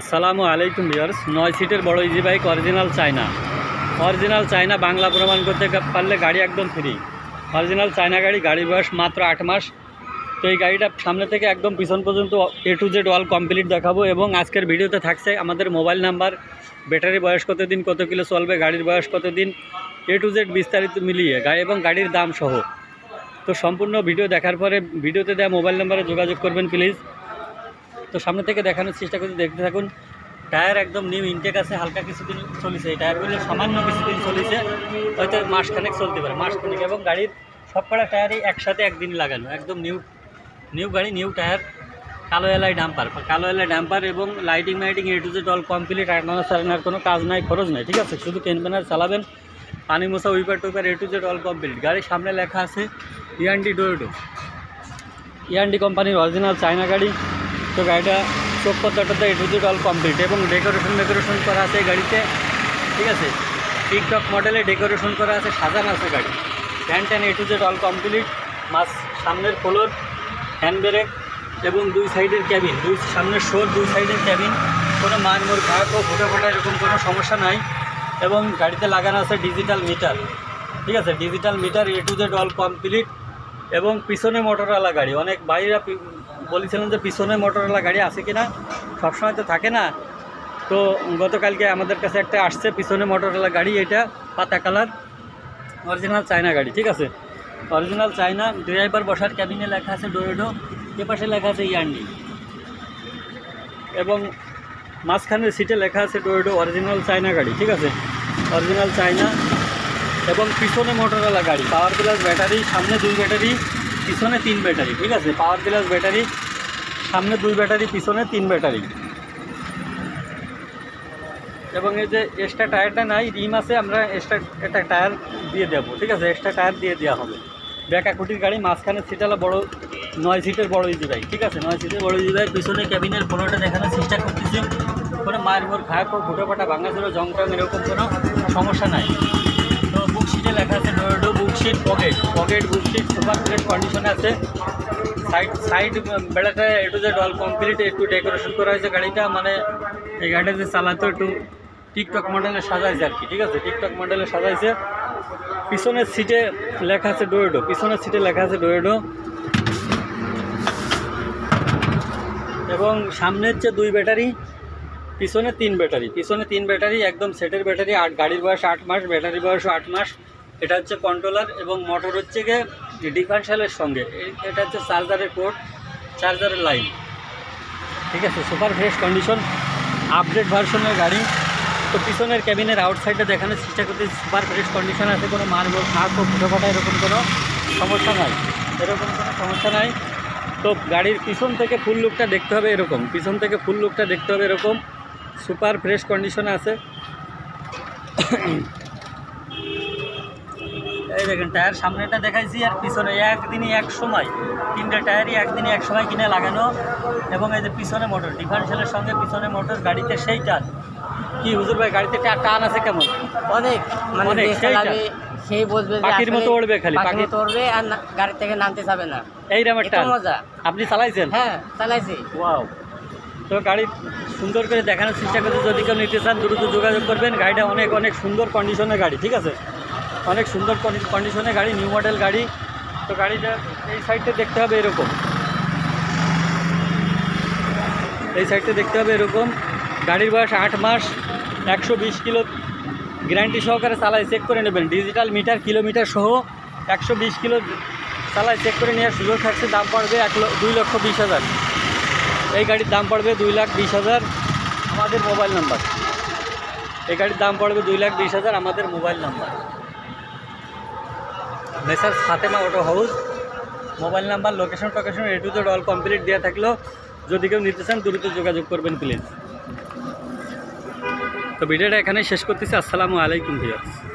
আসসালামু আলাইকুম ভিউয়ার্স। নয় সিটের বড় easy bike original China original China Bangla প্রমাণ করতে পারলে গাড়ি একদম ফ্রি অরিজিনাল চায়না গাড়ি গাড়ির বয়স মাত্র আট মাস। তো এই গাড়িটা সামনে থেকে একদম পিছন পর্যন্ত A to Z all complete দেখাবো এবং আজকের ভিডিওতে থাকছে আমাদের মোবাইল নাম্বার। ব্যাটারি বয়স কত দিন কত কিলো চলবে, গাড়ির বয়স কত দিন এ টু জেড বিস্তারিত মিলিয়ে গাড়ি এবং গাড়ির দাম সহ। তো সম্পূর্ণ ভিডিও দেখার পরে ভিডিওতে দেওয়া মোবাইল নাম্বারে যোগাযোগ করবেন প্লিজ তো সামনে থেকে দেখানোর চেষ্টা করতে দেখতে থাকুন। টায়ার একদম নিউ ইনটেক আছে, হালকা কিছুদিন চলেছে। এই টায়ারগুলো সামান্য কিছুদিন চলেছে, হয়তো মাসখানেক চলতে পারে। মাসখানেক এবং গাড়ির সব কটা টায়ারই একসাথে একদিন লাগানো, একদম নিউ নিউ গাড়ি নিউ টায়ার, কালো এলাই ডাম্পার। কালো এলাই ডাম্পার এবং lighting মাইটিং A to Z all complete আটানা সারানোর কোনো কাজ নাই, খরচ নাই, ঠিক আছে? শুধু ক্যানবেনার চালাবেন, পানি মশা wiper টুইপার A to Z all complete গাড়ির সামনে লেখা আছে ইয়ান্ডি ডোয়েডো ইয়ান্ডি কোম্পানির অরিজিনাল চায়না গাড়ি। তো গাড়িটা চোখ পত্রটাতে A to Z all complete এবং ডেকোরেশন ডেকোরেশন করা আছে গাড়িতে, ঠিক আছে? টিকটক মডেলে ডেকোরেশন করা আছে, সাজানো আছে গাড়ি। Fan tan A to Z all complete মাস সামনের ফ্লোর হ্যান্ড ব্রেক এবং দুই সাইডের ক্যাবিন দুই সামনের শোর দুই সাইডের ক্যাবিন কোনো মারমোর ভাগ ও ফোটা ফোটা এরকম কোনো সমস্যা নাই। এবং গাড়িতে লাগানো আছে ডিজিটাল মিটার ঠিক আছে? Digital meter A to Z all complete এবং পিছনে মোটরওয়ালা গাড়ি। অনেক ভাইরা বলেছিলেন যে পিছনে মোটরওয়ালা গাড়ি আছে কি না সবসময় তো থাকে না। তো গতকালকে আমাদের কাছে একটা আসছে, পিছনে মোটরওয়ালা গাড়ি, এটা পাতা কালার অরিজিনাল চায়না গাড়ি, ঠিক আছে? অরিজিনাল চায়না ড্রাইভার বসার ক্যাবিনে লেখা আছে ডোরেডো এ পাশে লেখা আছে ইয়ান্ডি এবং মাঝখানের সিটে লেখা আছে ডোরেডো অরিজিনাল চায়না গাড়ি, ঠিক আছে? অরিজিনাল চায়না এবং পিছনে মোটরওয়ালা গাড়ি পাওয়ার প্লাস ব্যাটারি সামনে দুই ব্যাটারি পিছনে তিন ব্যাটারি, ঠিক আছে? পাওয়ার প্লাস ব্যাটারি, সামনে দুই ব্যাটারি, পিছনে তিন ব্যাটারি। এবং এই যে এক্সট্রা টায়ারটা নাই, রিম আছে, আমরা এক্সট্রা একটা টায়ার দিয়ে দেবো, ঠিক আছে? এক্সট্রা টায়ার দিয়ে দেওয়া হবে। ব্যাকা কুটির গাড়ি, মাঝখানে সিটালা বড়, নয় সিটের বড় ইজি বাইক ঠিক আছে? নয় সিটের বড় ইজি বাইক পিছনে ক্যাবিনের ফ্লোরটা দেখানোর চেষ্টা করতেছি। কোনো মায়ের মোর খায় ফুটো ফাটা ভাঙা ছিল জং টং এরকম কোনো সমস্যা নাই। তো বুক সিটে লেখা আছে Dodo book seat pocket pocket book seat super fresh কন্ডিশনে আছে। সাইড সাইড বেড়াটা একটু যে ডল কমপ্লিট একটু ডেকোরেশন করা হয়েছে গাড়িটা মানে এই গাড়িটা যে চালাতে, একটু টিকটক মডেলে সাজাইছে আর কি, ঠিক আছে? টিকটক মডেলে সাজাইছে। পিছনের সিটে লেখা আছে ডোয়েডো পিছনের সিটে লেখা আছে ডোয়েডো এবং সামনের যে দুই ব্যাটারি পিছনে তিন ব্যাটারি, পিছনে তিন ব্যাটারি, একদম সেটের ব্যাটারি, আট, গাড়ির বয়স আট মাস ব্যাটারি বয়স আট মাস। এটা হচ্ছে কন্ট্রোলার এবং মোটর হচ্ছে গিয়ে ডিফারেন্সিয়ালের সঙ্গে। এটা হচ্ছে চার্জারের পোর্ট চার্জারের লাইন ঠিক আছে সুপার ফ্রেশ কন্ডিশন আপডেট ভার্সনের গাড়ি। তো পিছনের ক্যাবিনের আউটসাইডে দেখানোর চেষ্টা করতে সুপার ফ্রেশ কন্ডিশন আছে, কোনো মার্বল খাট ও ফুটো ফাটা, এরকম কোনো সমস্যা নাই। এরকম কোনো সমস্যা নাই। তো গাড়ির পিছন থেকে ফুল লুকটা দেখতে হবে এরকম, পিছন থেকে ফুল লুকটা দেখতে হবে এরকম। সুপার ফ্রেশ কন্ডিশনে আছে। এই দেখেন টায়ার সামনেটা দেখাইছি আর পিছনে একদিনই এক সময়। তিনটে টায়ারই একদিনই এক সময় কিনে লাগানো। এবং এই যে পিছনে মোটর ডিফারেন্সিয়ালের সঙ্গে পিছনে মোটর গাড়িতে সেই টান কি হুজুর ভাই গাড়িতে টান আছে কেমন? অনেক মানে সেই বুঝবে যে পাখির মতো উড়বে খালি, পাখি- মতো উড়বে আর না- গাড়ি থেকে নামতে যাবে না। এই টান মজা। আপনি চালাইছেন? হ্যাঁ চালাইছি। ওয়াও। তো গাড়ি সুন্দর করে দেখানোর চেষ্টা করতে যদি কেউ নিতে চান, দ্রুত যোগাযোগ করবেন। গাড়িটা অনেক অনেক সুন্দর কন্ডিশনের গাড়ি, ঠিক আছে? অনেক সুন্দর কন্ডিশনের গাড়ি নিউ মডেল গাড়ি। তো গাড়িটা এই সাইডটা দেখতে হবে এরকম। এই সাইডটা দেখতে হবে এরকম। গাড়ির বয়স আট মাস, একশো বিশ কিলো গ্যারান্টি সহকারে চালায় চেক করে নেবেন। ডিজিটাল মিটার কিলোমিটার সহ একশো বিশ কিলো চালায় চেক করে নেওয়ার সুযোগ থাকছে। দাম পড়বে এক দুই লক্ষ বিশ হাজার। এই গাড়ির দাম পড়বে দুই লাখ বিশ হাজার আমাদের মোবাইল নাম্বার। এই গাড়ির দাম পড়বে দুই লাখ বিশ হাজার আমাদের mobile number. Messrs Fatema Auto House mobile number location টোকেশন A to Z all complete দেওয়া থাকলেও যদি কেউ নিতে চান, দ্রুত যোগাযোগ করবেন প্লিজ তো ভিডিওটা এখানেই শেষ করতেছি। আসসালামু আলাইকুম ভিউয়ার্স